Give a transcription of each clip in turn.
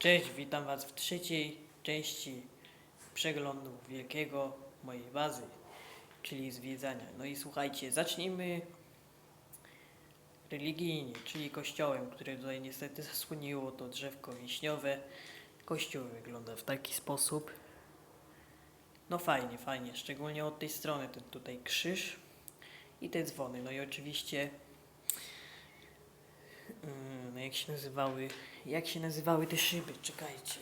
Cześć, witam Was w trzeciej części przeglądu wielkiego mojej bazy, czyli zwiedzania. No i słuchajcie, zacznijmy religijnie, czyli kościołem, które tutaj niestety zasłoniło to drzewko wiśniowe. Kościół wygląda w taki sposób. No fajnie, fajnie, szczególnie od tej strony, ten tutaj krzyż i te dzwony. No i oczywiście No jak się nazywały? Jak się nazywały te szyby? Czekajcie.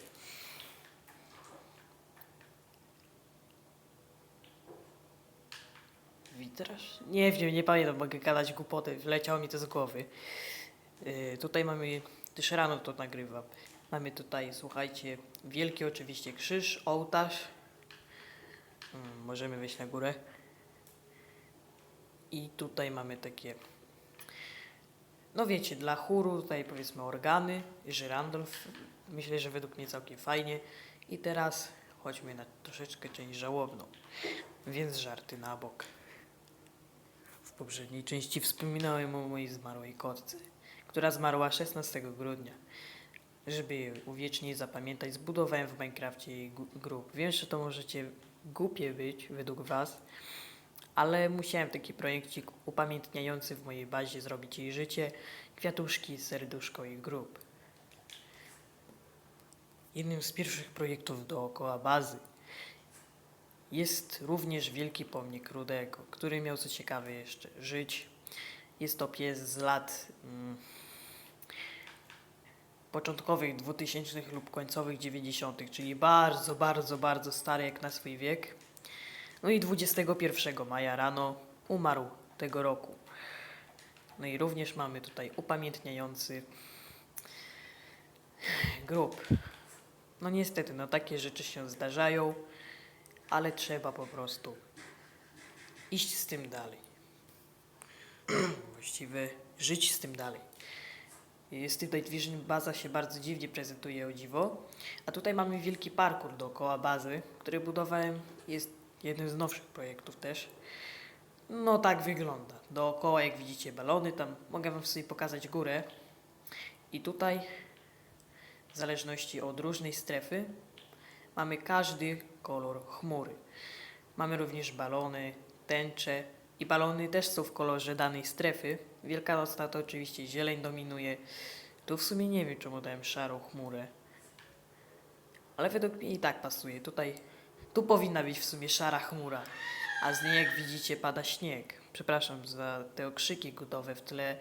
Witraż? Nie wiem, nie pamiętam, mogę gadać głupoty, wleciało mi to z głowy. Yy, tutaj mamy, też rano to nagrywam. Mamy tutaj, słuchajcie, wielki oczywiście krzyż, ołtarz. Yy, możemy wejść na górę. I tutaj mamy takie no wiecie, dla chóru tutaj powiedzmy organy, żyrandolf. Myślę, że według mnie całkiem fajnie. I teraz chodźmy na troszeczkę część żałobną. Więc żarty na bok. W poprzedniej części wspominałem o mojej zmarłej kotce, która zmarła 16 grudnia. Żeby je uwiecznić, zapamiętać, zbudowałem w Minecrafcie jej grób. Wiem, że to możecie głupie być według was, ale musiałem taki projekcik upamiętniający w mojej bazie zrobić jej życie, kwiatuszki, serduszko i grób. Jednym z pierwszych projektów dookoła bazy jest również wielki pomnik Rudego, który miał co ciekawe jeszcze żyć. Jest to pies z lat mm, początkowych 2000 lub końcowych 90., czyli bardzo, bardzo, bardzo stary jak na swój wiek. No i 21 maja rano umarł tego roku. No i również mamy tutaj upamiętniający grób. No niestety, no takie rzeczy się zdarzają, ale trzeba po prostu iść z tym dalej. Właściwie żyć z tym dalej. Jest tutaj Division baza się bardzo dziwnie prezentuje o dziwo. A tutaj mamy wielki parkour dookoła bazy, który budowałem. Jest jednym z nowszych projektów też. No tak wygląda. Dookoła jak widzicie balony, tam mogę wam sobie pokazać górę. I tutaj w zależności od różnej strefy mamy każdy kolor chmury. Mamy również balony, tęcze i balony też są w kolorze danej strefy. Wielkanocna to oczywiście zieleń dominuje. Tu w sumie nie wiem czemu dałem szarą chmurę. Ale według mnie i tak pasuje. Tutaj, tu powinna być w sumie szara chmura, a z niej jak widzicie pada śnieg. Przepraszam za te okrzyki gotowe w tle,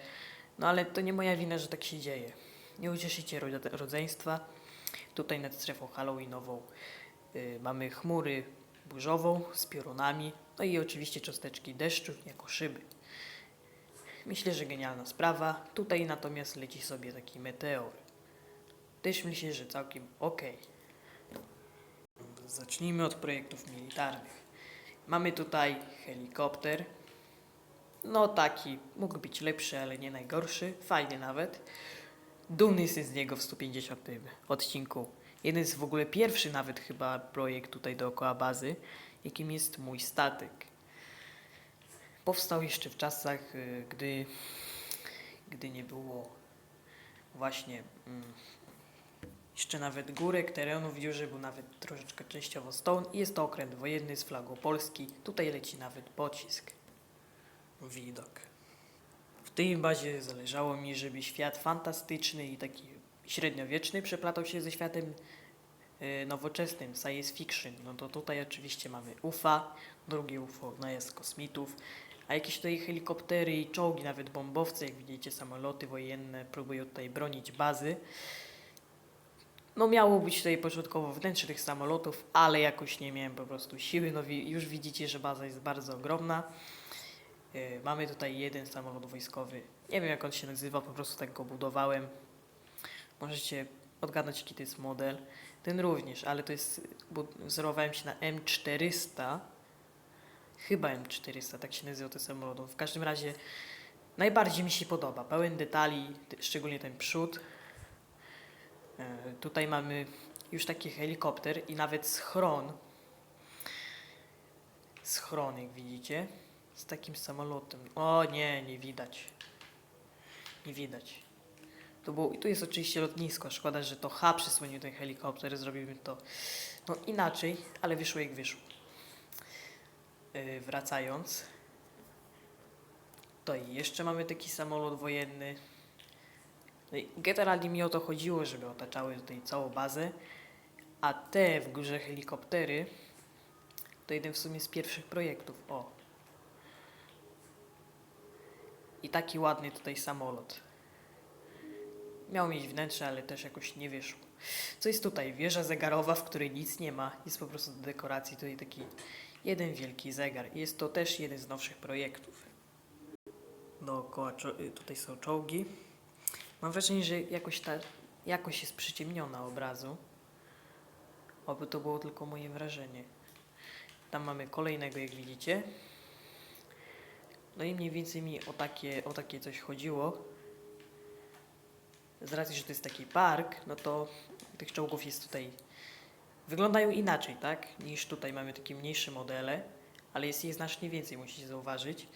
no ale to nie moja wina, że tak się dzieje. Nie ucieszycie rodze- rodzeństwa. Tutaj nad strefą halloweenową y, mamy chmury burzową z piorunami, no i oczywiście cząsteczki deszczu jako szyby. Myślę, że genialna sprawa. Tutaj natomiast leci sobie taki meteor. Też myślę, że całkiem okej. Zacznijmy od projektów militarnych. Mamy tutaj helikopter. No taki, mógł być lepszy, ale nie najgorszy. Fajny nawet. Dumny jestem z niego w 150 odcinku. Jeden z w ogóle pierwszy nawet chyba projekt tutaj dookoła bazy, jakim jest mój statek. Powstał jeszcze w czasach, y, gdy, gdy nie było właśnie mm, jeszcze nawet górek, terenów w dziurze był nawet troszeczkę częściowo stone jest to okręt wojenny z flagą Polski. Tutaj leci nawet pocisk. Widok. W tej bazie zależało mi, żeby świat fantastyczny i taki średniowieczny przeplatał się ze światem y, nowoczesnym, science fiction. No to tutaj oczywiście mamy UFA, drugie UFO, najazd kosmitów, a jakieś tutaj helikoptery i czołgi, nawet bombowce, jak widzicie, samoloty wojenne próbują tutaj bronić bazy. No miało być tutaj początkowo wnętrze tych samolotów, ale jakoś nie miałem po prostu siły. No już widzicie, że baza jest bardzo ogromna. Yy, Mamy tutaj jeden samolot wojskowy. Nie wiem jak on się nazywa, po prostu tak go budowałem. Możecie odgadnąć jaki to jest model. Ten również, ale to jest, wzorowałem się na M400. Chyba M400, tak się nazywa ten samolot. W każdym razie najbardziej mi się podoba. Pełen detali, szczególnie ten przód. E, Tutaj mamy już taki helikopter i nawet schron. Schron, jak widzicie, z takim samolotem. O nie, nie widać. Nie widać. To było, I tu jest oczywiście lotnisko. Szkoda, że to H przysłonił ten helikopter. Zrobimy to no, inaczej, ale wyszło jak wyszło. Yy, wracając. To jeszcze mamy taki samolot wojenny. No i generalnie mi o to chodziło, żeby otaczały tutaj całą bazę. A te w górze helikoptery to jeden w sumie z pierwszych projektów. O. I taki ładny tutaj samolot. Miał mieć wnętrze, ale też jakoś nie wyszło. Co jest tutaj? Wieża zegarowa, w której nic nie ma. Jest po prostu do dekoracji tutaj taki jeden wielki zegar. Jest to też jeden z nowszych projektów. Dookoła y, tutaj są czołgi. Mam wrażenie, że jakoś ta jakość jest przyciemniona obrazu. Oby to było tylko moje wrażenie. Tam mamy kolejnego, jak widzicie. No i mniej więcej mi o takie, o takie coś chodziło. Z racji, że to jest taki park, no to tych czołgów jest tutaj. Wyglądają inaczej, tak? Niż tutaj mamy takie mniejsze modele, ale jest ich znacznie więcej, musicie zauważyć.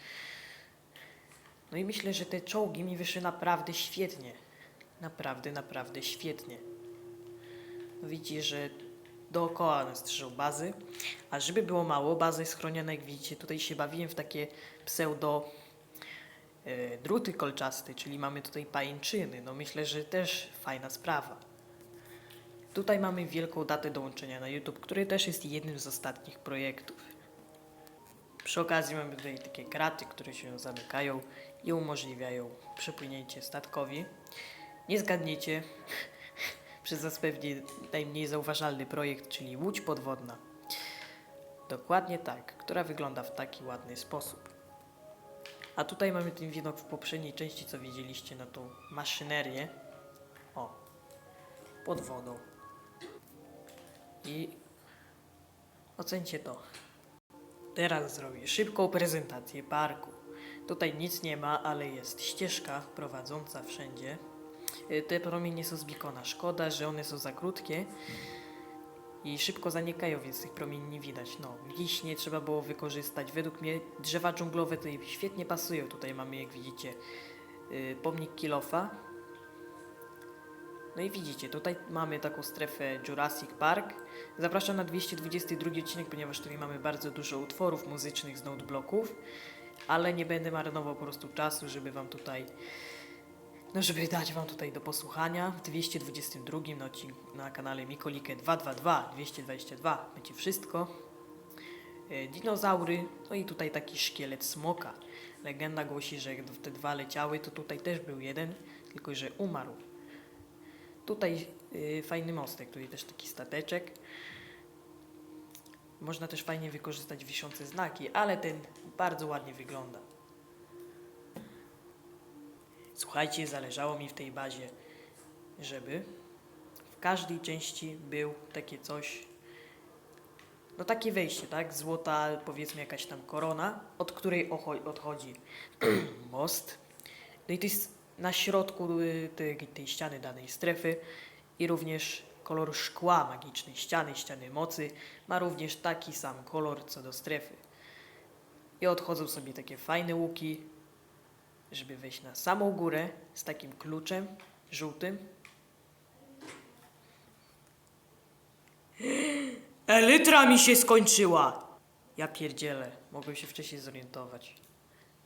No i myślę, że te czołgi mi wyszły naprawdę świetnie. Naprawdę, naprawdę świetnie. Widzicie, że dookoła strzeżą bazy, a żeby było mało, baza jest chroniona, jak widzicie, tutaj się bawiłem w takie pseudo e, druty kolczaste, czyli mamy tutaj pajęczyny. No myślę, że też fajna sprawa. Tutaj mamy wielką datę dołączenia na YouTube, który też jest jednym z ostatnich projektów. Przy okazji mamy tutaj takie kraty, które się zamykają i umożliwiają przepłynięcie statkowi. Nie zgadniecie, przez nas pewnie najmniej zauważalny projekt, czyli łódź podwodna. Dokładnie tak, która wygląda w taki ładny sposób. A tutaj mamy ten widok w poprzedniej części, co widzieliście na tą maszynerię. O, pod wodą. I ocencie to. Teraz zrobię szybką prezentację parku. Tutaj nic nie ma, ale jest ścieżka prowadząca wszędzie. Y, Te promienie są z bikona. Szkoda, że one są za krótkie i szybko zanikają, więc tych promieni nie widać. No, liśnie trzeba było wykorzystać. Według mnie drzewa dżunglowe tutaj świetnie pasują. Tutaj mamy, jak widzicie, y, pomnik Kilofa. No i widzicie, tutaj mamy taką strefę Jurassic Park. Zapraszam na 222 odcinek, ponieważ tutaj mamy bardzo dużo utworów muzycznych z notebloków, ale nie będę marnował po prostu czasu, żeby wam tutaj no, żeby dać Wam tutaj do posłuchania w 222 na, odcinku, na kanale Mikolikę 222, 222, będzie wszystko. E, Dinozaury, no i tutaj taki szkielet smoka. Legenda głosi, że jak te dwa leciały, to tutaj też był jeden, tylko że umarł. Tutaj y, fajny mostek, tutaj też taki stateczek. Można też fajnie wykorzystać wiszące znaki, ale ten bardzo ładnie wygląda. Słuchajcie, zależało mi w tej bazie, żeby w każdej części był takie coś, no takie wejście, tak? Złota, powiedzmy jakaś tam korona, od której odchodzi most. No i to jest na środku y, tej, tej ściany danej strefy i również kolor szkła magicznej ściany, ściany mocy ma również taki sam kolor co do strefy. I odchodzą sobie takie fajne łuki, żeby wejść na samą górę z takim kluczem żółtym. Elytra mi się skończyła! Ja pierdzielę, mogłem się wcześniej zorientować.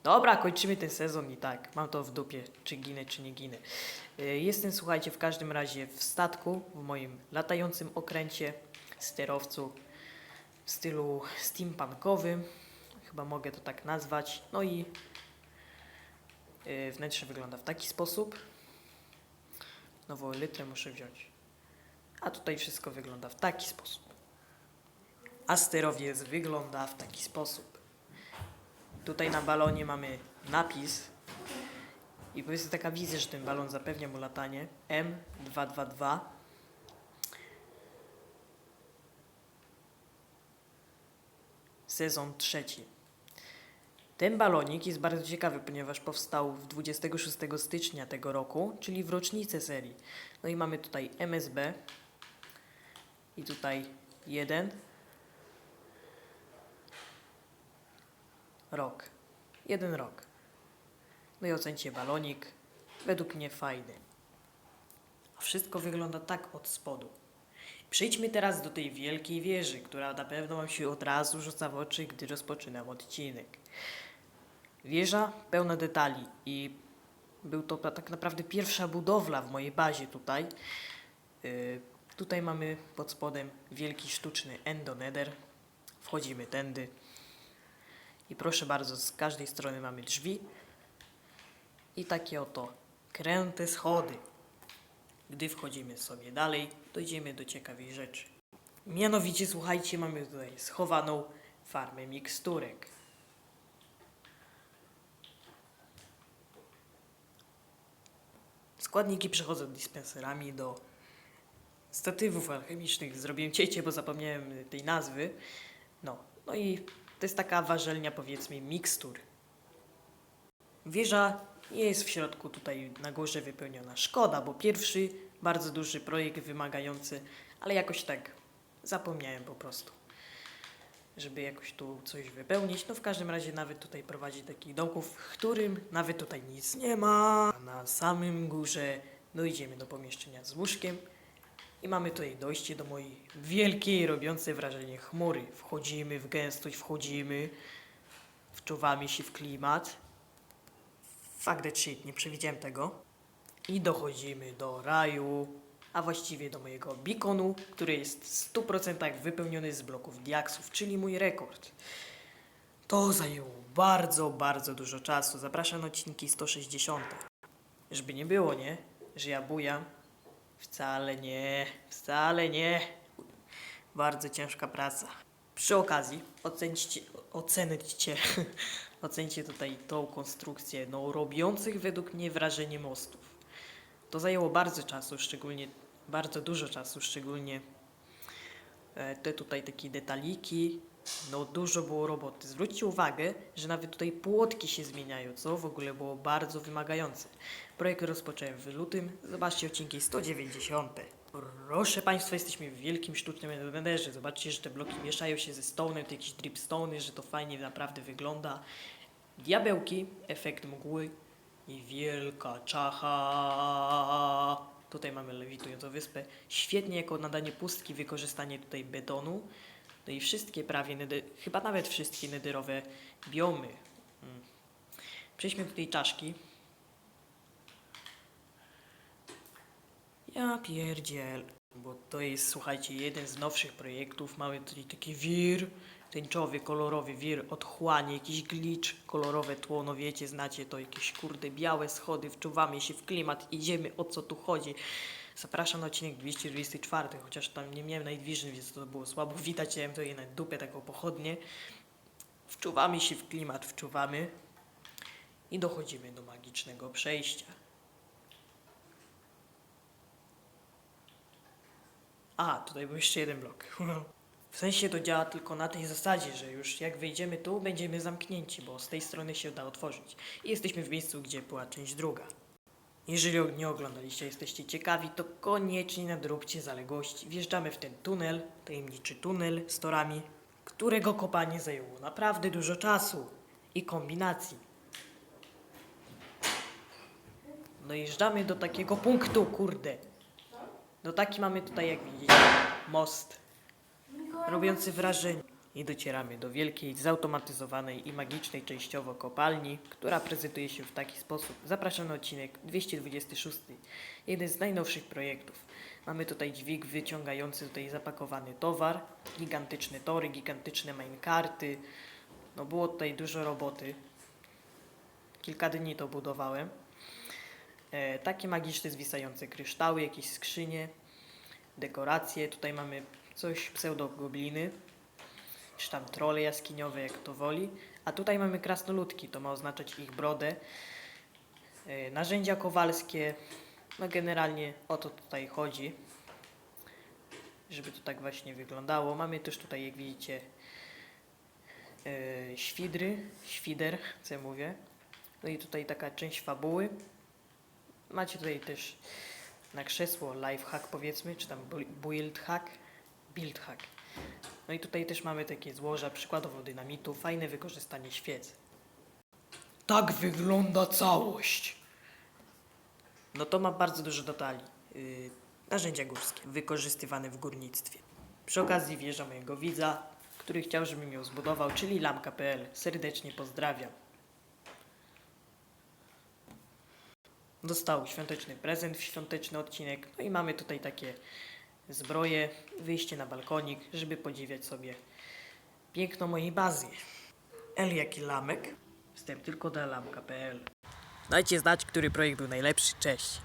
Dobra, kończymy ten sezon i tak, mam to w dupie, czy ginę, czy nie ginę. Y, Jestem, słuchajcie, w każdym razie w statku, w moim latającym okręcie, sterowcu w stylu steampunkowym, chyba mogę to tak nazwać. No i y, wnętrze wygląda w taki sposób. Nową litrę muszę wziąć. A tutaj wszystko wygląda w taki sposób. A sterowiec wygląda w taki sposób. Tutaj na balonie mamy napis i powiedzmy taka wizja, że ten balon zapewnia mu latanie M222 sezon trzeci. Ten balonik jest bardzo ciekawy, ponieważ powstał w 26 stycznia tego roku, czyli w rocznicę serii. No i mamy tutaj MSB i tutaj jeden rok. Jeden rok. No i ocencie balonik. Według mnie fajny. A wszystko wygląda tak od spodu. Przejdźmy teraz do tej wielkiej wieży, która na pewno Wam się od razu rzuca w oczy, gdy rozpoczynam odcinek. Wieża pełna detali i był to ta- tak naprawdę pierwsza budowla w mojej bazie tutaj. Yy, tutaj mamy pod spodem wielki sztuczny endoneder. Wchodzimy tędy. I proszę bardzo, z każdej strony mamy drzwi. I takie oto kręte schody. Gdy wchodzimy sobie dalej, dojdziemy do ciekawej rzeczy. Mianowicie, słuchajcie, mamy tutaj schowaną farmę miksturek. Składniki przechodzą dispenserami do statywów alchemicznych. Zrobiłem ciecie, bo zapomniałem tej nazwy. No, no i to jest taka warzelnia, powiedzmy, mikstur. Wieża jest w środku tutaj na górze wypełniona. Szkoda, bo pierwszy bardzo duży projekt wymagający, ale jakoś tak zapomniałem po prostu, żeby jakoś tu coś wypełnić. No w każdym razie nawet tutaj prowadzi taki domków, w którym nawet tutaj nic nie ma. A na samym górze dojdziemy do pomieszczenia z łóżkiem i mamy tutaj dojście do mojej wielkiej, robiącej wrażenie chmury. Wchodzimy w gęstość, wchodzimy, wczuwamy się w klimat. Fuck shit, nie przewidziałem tego. I dochodzimy do raju, a właściwie do mojego beaconu, który jest w 100% wypełniony z bloków diaksów, czyli mój rekord. To zajęło bardzo, bardzo dużo czasu. Zapraszam na odcinki 160. Żeby nie było, nie? Że ja bujam. Wcale nie, wcale nie. Bardzo ciężka praca. Przy okazji ocencie, ocencie, ocencie tutaj tą konstrukcję, no robiących według mnie wrażenie mostów. To zajęło bardzo czasu, szczególnie, bardzo dużo czasu, szczególnie e, te tutaj takie detaliki, no dużo było roboty. Zwróćcie uwagę, że nawet tutaj płotki się zmieniają, co w ogóle było bardzo wymagające. Projekt rozpocząłem w lutym, zobaczcie odcinki 190. Proszę Państwa, jesteśmy w wielkim sztucznym enderze. Zobaczcie, że te bloki mieszają się ze stone'em, to jakieś dripstone'y, że to fajnie naprawdę wygląda. Diabełki, efekt mgły i wielka czacha. Tutaj mamy lewitującą wyspę. Świetnie jako nadanie pustki wykorzystanie tutaj betonu. No i wszystkie prawie, nedy, chyba nawet wszystkie nederowe biomy. Mm. Przejdźmy do tej czaszki. Ja pierdziel, bo to jest, słuchajcie, jeden z nowszych projektów. Mamy tutaj taki wir, tęczowy, kolorowy wir, otchłanie, jakiś glitch, kolorowe tło, no wiecie, znacie to, jakieś kurde białe schody, wczuwamy się w klimat, idziemy, o co tu chodzi. Zapraszam na odcinek 224, chociaż tam nie miałem Night więc to było słabo widać, miałem tutaj na dupę taką pochodnię. Wczuwamy się w klimat, wczuwamy i dochodzimy do magicznego przejścia. A, tutaj był jeszcze jeden blok. W sensie to działa tylko na tej zasadzie, że już jak wejdziemy tu, będziemy zamknięci, bo z tej strony się da otworzyć. I jesteśmy w miejscu, gdzie była część druga. Jeżeli nie oglądaliście, jesteście ciekawi, to koniecznie nadróbcie zaległości. Wjeżdżamy w ten tunel, tajemniczy tunel z torami, którego kopanie zajęło naprawdę dużo czasu i kombinacji. Dojeżdżamy do takiego punktu, kurde. No taki mamy tutaj, jak widzicie, most, robiący wrażenie. I docieramy do wielkiej, zautomatyzowanej i magicznej częściowo kopalni, która prezentuje się w taki sposób. Zapraszam na odcinek 226, jeden z najnowszych projektów. Mamy tutaj dźwig wyciągający tutaj zapakowany towar, gigantyczne tory, gigantyczne minecarty. No było tutaj dużo roboty. Kilka dni to budowałem. E, takie magiczne zwisające kryształy, jakieś skrzynie, dekoracje. Tutaj mamy coś pseudogobliny, czy tam trole jaskiniowe, jak to woli. A tutaj mamy krasnoludki, to ma oznaczać ich brodę. E, narzędzia kowalskie, no generalnie o to tutaj chodzi, żeby to tak właśnie wyglądało. Mamy też tutaj, jak widzicie, e, świdry, świder, co ja mówię. No i tutaj taka część fabuły. Macie tutaj też na krzesło life hack powiedzmy, czy tam bu- build hack, build hack. No i tutaj też mamy takie złoża, przykładowo dynamitu, fajne wykorzystanie świec. Tak wygląda całość. No to ma bardzo dużo detali. y, narzędzia górskie wykorzystywane w górnictwie. Przy okazji wjeżdża mojego widza, który chciał, żebym ją zbudował, czyli lamka.pl. Serdecznie pozdrawiam. Dostał świąteczny prezent w świąteczny odcinek. No i mamy tutaj takie zbroje, wyjście na balkonik, żeby podziwiać sobie piękno mojej bazy. El jaki lamek. Wstęp tylko dla lamka.pl. Dajcie znać, który projekt był najlepszy. Cześć.